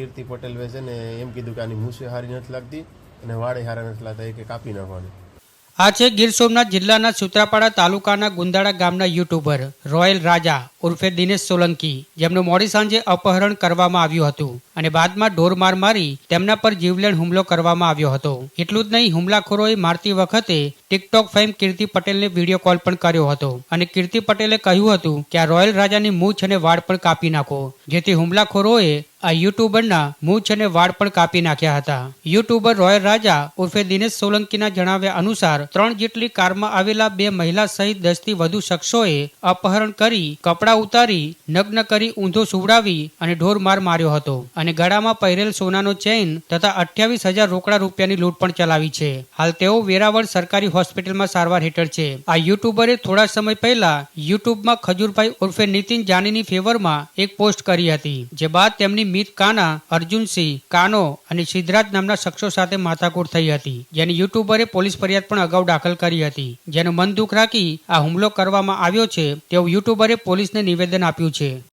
કીર્તિ પટેલ છે ને એમ કીધું કે આની મૂસે હારી નથી લાગતી અને વાળે હારા નથી લાગતા, એ કે કાપી નાખવાની. આ છે ગીર સોમનાથ જિલ્લાના સુત્રાપાડા તાલુકાના ગુંદાળા ગામના યુટ્યુબર, રોયલ રાજા ઉર્ફે દિનેશ સોલંકી. જેમનું મોડી સાંજે અપહરણ કરવામાં આવ્યું હતું. અને બાદમાં ઢોર માર તેમના પર જીવલેણ હુમલો કરવામાં આવ્યો હતો. એટલું જ નહીં, હુમલાખોરોએ મારતી વખતે ટિકટોક ફેમ કીર્તિ પટેલને વીડિયો કોલ પણ કર્યો હતો. અને કીર્તિ પટેલે કહ્યું હતું કે આ રોયલ રાજાની મૂછ અને વાળ પણ કાપી નાખો, જેથી હુમલાખોરોએ આ યુટ્યુબરના મૂછ અને વાળ પણ કાપી નાખ્યા હતા. યુટ્યુબર રોયલ રાજા ઉર્ફે દિનેશ સોલંકીના જણાવ્યા અનુસાર, ત્રણ જેટલી કારમાં આવેલા બે મહિલા સહિત દસથી વધુ શખ્સોએ અપહરણ કરી, કપડાં ઉતારી, નગ્ન કરી, ઊંધો સુવડાવી અને ઢોર માર માર્યો હતો. અને ગળામાં પહેરેલ સોનાનો ચેઇન તથા અઠ્યાવીસ હજાર રોકડા રૂપિયાની લૂંટ પણ ચલાવી છે. હાલ તેઓ વેરાવળ સરકારી હોસ્પિટલમાં સારવાર હેઠળ છે. આ યુટ્યુબરે થોડા સમય પહેલા યુટ્યુબમાં ખજૂરભાઈ ઉર્ફે નીતિન જાનીની ફેવરમાં એક પોસ્ટ કરી હતી, જે બાદ તેમની મિત કાના, અર્જુનસિંહ, કાનો અને સિદ્ધરાજ નામના શખ્સો સાથે માથાકૂટ થઈ હતી, જેની યુટ્યુબરે પોલીસ ફરિયાદ પણ અગાઉ દાખલ કરી હતી. જેનું મન દુઃખ રાખી આ હુમલો કરવામાં આવ્યો છે, તેવું યુટ્યુબરે પોલીસને નિવેદન આપ્યું છે.